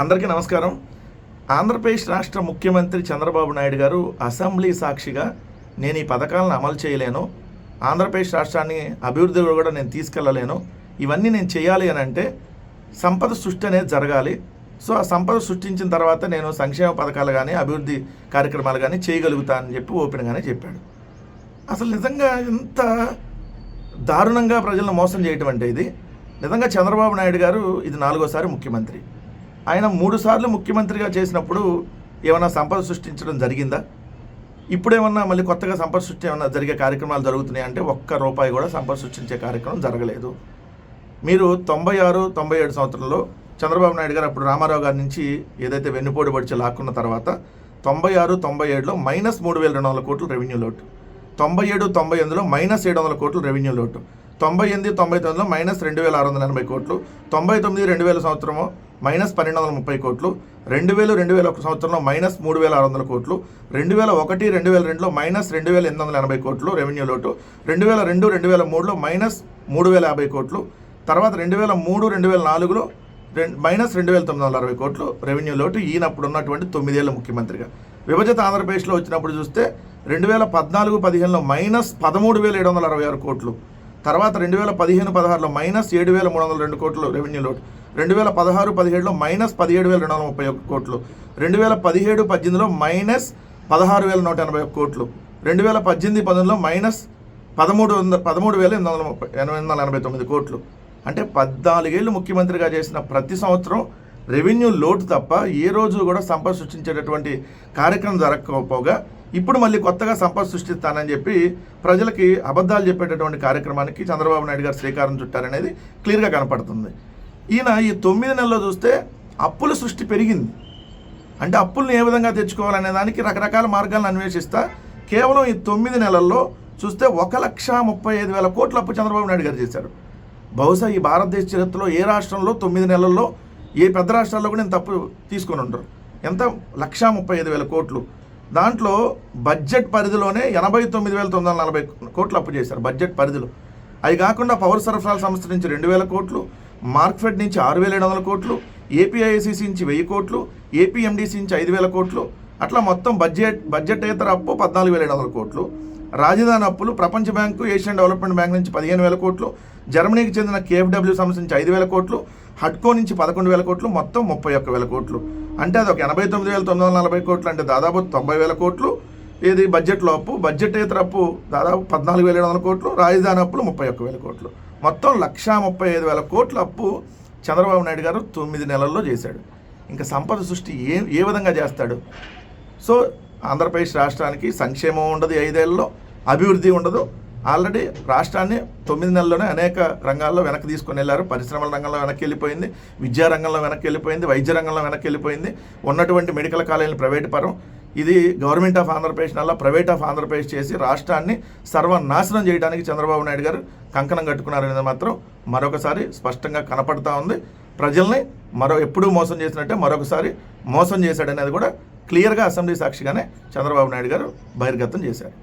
అందరికీ నమస్కారం. ఆంధ్రప్రదేశ్ రాష్ట్ర ముఖ్యమంత్రి చంద్రబాబు నాయుడు గారు అసెంబ్లీ సాక్షిగా నేను ఈ పథకాలను అమలు చేయలేను. ఆంధ్రప్రదేశ్ రాష్ట్రాన్ని అభివృద్ధిలో కూడా నేను తీసుకెళ్ళలేను ఇవన్నీ నేను చేయాలి అని అంటే సంపద సృష్టి అనేది జరగాలి. సో ఆ సంపద సృష్టించిన తర్వాత నేను సంక్షేమ పథకాలు కానీ అభివృద్ధి కార్యక్రమాలు కానీ చేయగలుగుతానని చెప్పి ఓపెన్గానే చెప్పాడు. అసలు నిజంగా ఇంత దారుణంగా ప్రజలను మోసం చేయటం అంటే ఇది. నిజంగా చంద్రబాబు నాయుడు గారు ఇది నాలుగోసారి ముఖ్యమంత్రి. ఆయన మూడు సార్లు ముఖ్యమంత్రిగా చేసినప్పుడు ఏమైనా సంపద సృష్టించడం జరిగిందా? ఇప్పుడేమన్నా మళ్ళీ కొత్తగా సంపద సృష్టి ఏమన్నా జరిగే కార్యక్రమాలు జరుగుతున్నాయి అంటే ఒక్క రూపాయి కూడా సంపద సృష్టించే కార్యక్రమం జరగలేదు. మీరు తొంభై ఆరు తొంభై ఏడు సంవత్సరంలో చంద్రబాబు నాయుడు గారు అప్పుడు రామారావు గారి నుంచి ఏదైతే వెన్నుపోటు పడిచి లాక్కున్న తర్వాత తొంభై ఆరు తొంభై ఏడులో మైనస్ మూడు వేల రెండు వందల కోట్లు రెవెన్యూ లోటు. తొంభై ఏడు తొంభై ఎనిమిదిలో మైనస్ ఏడు వందల కోట్లు రెవెన్యూ లోటు. తొంభై ఎనిమిది తొంభై తొమ్మిదిలో మైనస్ రెండు వేల ఆరు వందల ఎనభై కోట్లు. తొంభై తొమ్మిది రెండు వేల సంవత్సరము మైనస్ పన్నెండు వందల ముప్పై కోట్లు రెండు వేలు రెండు వేల ఒక సంవత్సరంలో మైనస్ మూడు వేల ఆరు వందల కోట్లు రెండు వేల ఒకటి రెండు వేల రెండులో మైనస్ రెండు వేల ఎనిమిది వందల ఎనభై కోట్లు రెవెన్యూ లోటు రెండు వేల రెండు రెండు వేల మూడులో మైనస్ మూడు వేల యాభై కోట్లు తర్వాత రెండు వేల మూడు రెండు వేల నాలుగులో మైనస్ రెండు వేల తొమ్మిది వందల అరవై కోట్లు రెవెన్యూ లోటు ఈయనప్పుడు ఉన్నటువంటి తొమ్మిదేళ్ళ ముఖ్యమంత్రిగా విభజిత ఆంధ్రప్రదేశ్లో వచ్చినప్పుడు చూస్తే రెండు వేల పద్నాలుగు పదిహేనులో మైనస్ పదమూడు వేల ఏడు వందల అరవై ఆరు కోట్లు తర్వాత రెండు వేల పదిహేను పదహారులో మైనస్ ఏడు వేల మూడు వందల రెండు కోట్లు రెవెన్యూ లోటు. రెండు వేల పదహారు పదిహేడులో మైనస్ పదిహేడు వేల రెండు వందల ముప్పై ఒక్క కోట్లు. రెండు వేల పదిహేడు పద్దెనిమిదిలో మైనస్ పదహారు వేల నూట ఎనభై ఒక్క కోట్లు. రెండు వేల పద్దెనిమిది పంతొమ్మిదిలో మైనస్ పదమూడు వందల పదమూడు వేల ఎనిమిది వందల ముప్పై ఎనిమిది వందల ఎనభై తొమ్మిది కోట్లు. అంటే పద్నాలుగేళ్ళు ముఖ్యమంత్రిగా చేసిన ప్రతి సంవత్సరం రెవెన్యూ లోటు తప్ప ఏ రోజు కూడా సంపద సృష్టించేటటువంటి కార్యక్రమం జరగకపోగా ఇప్పుడు మళ్ళీ కొత్తగా సంపద సృష్టిస్తానని చెప్పి ప్రజలకి అబద్ధాలు చెప్పేటటువంటి కార్యక్రమానికి చంద్రబాబు నాయుడు గారు శ్రీకారం చుట్టారనేది క్లియర్గా కనపడుతుంది. ఈయన ఈ తొమ్మిది నెలల్లో చూస్తే అప్పుల సృష్టి పెరిగింది. అంటే అప్పుల్ని ఏ విధంగా తెచ్చుకోవాలనే దానికి రకరకాల మార్గాలను అన్వేషిస్తా కేవలం ఈ తొమ్మిది నెలల్లో చూస్తే ఒక లక్ష ముప్పై ఐదు వేల కోట్ల అప్పు చంద్రబాబు నాయుడు గారు చేశారు. బహుశా ఈ భారతదేశ చరిత్రలో ఏ రాష్ట్రంలో తొమ్మిది నెలల్లో ఏ పెద్ద రాష్ట్రాల్లో కూడా నేను తప్పు తీసుకొని ఉంటారు ఎంత? లక్షా ముప్పై ఐదు వేల కోట్లు. దాంట్లో బడ్జెట్ పరిధిలోనే ఎనభై తొమ్మిది వేల తొమ్మిది వందల నలభై కోట్లు అప్పు చేశారు బడ్జెట్ పరిధిలో. అవి కాకుండా పవర్ సరఫరాల సంస్థ నుంచి రెండు వేల కోట్లు మార్క్ఫెడ్ నుంచి ఆరు వేల ఏడు వందల కోట్లు ఏపీఐసిసి నుంచి వెయ్యి కోట్లు ఏపీఎండిసి నుంచి ఐదు వేల కోట్లు అట్లా మొత్తం బడ్జెట్ బడ్జెటేతర అప్పు పద్నాలుగు వేల ఏడు వందల కోట్లు. రాజధాని అప్పులు ప్రపంచ బ్యాంకు ఏషియన్ డెవలప్మెంట్ బ్యాంక్ నుంచి పదిహేను వేల కోట్లు జర్మనీకి చెందిన కేఎఫ్డబ్ల్యూ సంస్థ నుంచి ఐదు వేల కోట్లు హడ్కో నుంచి పదకొండు వేల కోట్లు మొత్తం ముప్పై ఒక్క వేల కోట్లు. అంటే అది ఒక ఎనభై తొమ్మిది వేల తొమ్మిది వందల నలభై కోట్లు అంటే దాదాపు తొంభై వేల కోట్లు. ఇది బడ్జెట్లో అప్పు బడ్జెటేతర అప్పు దాదాపు పద్నాలుగు వేల ఏడు వందల కోట్లు రాజధాని అప్పులు ముప్పై ఒక్క వేల కోట్లు. మొత్తం లక్షా ముప్పై ఐదు వేల కోట్ల అప్పు చంద్రబాబు నాయుడు గారు తొమ్మిది నెలల్లో చేశాడు. ఇంకా సంపద సృష్టి ఏ ఏ విధంగా చేస్తాడు? సో ఆంధ్రప్రదేశ్ రాష్ట్రానికి సంక్షేమం ఉండదు ఈ ఐదేళ్ళలో అభివృద్ధి ఉండదు. ఆల్రెడీ రాష్ట్రాన్ని తొమ్మిది నెలల్లోనే అనేక రంగాల్లో వెనక్కి తీసుకుని వెళ్ళారు. పరిశ్రమల రంగంలో వెనక్కి వెళ్ళిపోయింది విద్యా రంగంలో వెనక్కి వెళ్ళిపోయింది వైద్య రంగంలో వెనక్కి వెళ్ళిపోయింది. ఉన్నటువంటి మెడికల్ కాలేజీలు ప్రైవేట్ పరం. ఇది గవర్నమెంట్ ఆఫ్ ఆంధ్రప్రదేశ్ నల్ల ప్రైవేట్ ఆఫ్ ఆంధ్రప్రదేశ్ చేసి రాష్ట్రాన్ని సర్వనాశనం చేయడానికి చంద్రబాబు నాయుడు గారు కంకణం కట్టుకున్నారనేది మాత్రం మరొకసారి స్పష్టంగా కనపడతా ఉంది. ప్రజల్ని మరో ఎప్పుడూ మోసం చేసినట్టే మరొకసారి మోసం చేశాడనేది కూడా క్లియర్గా అసెంబ్లీ సాక్షిగానే చంద్రబాబు నాయుడు గారు బహిర్గతం చేశారు.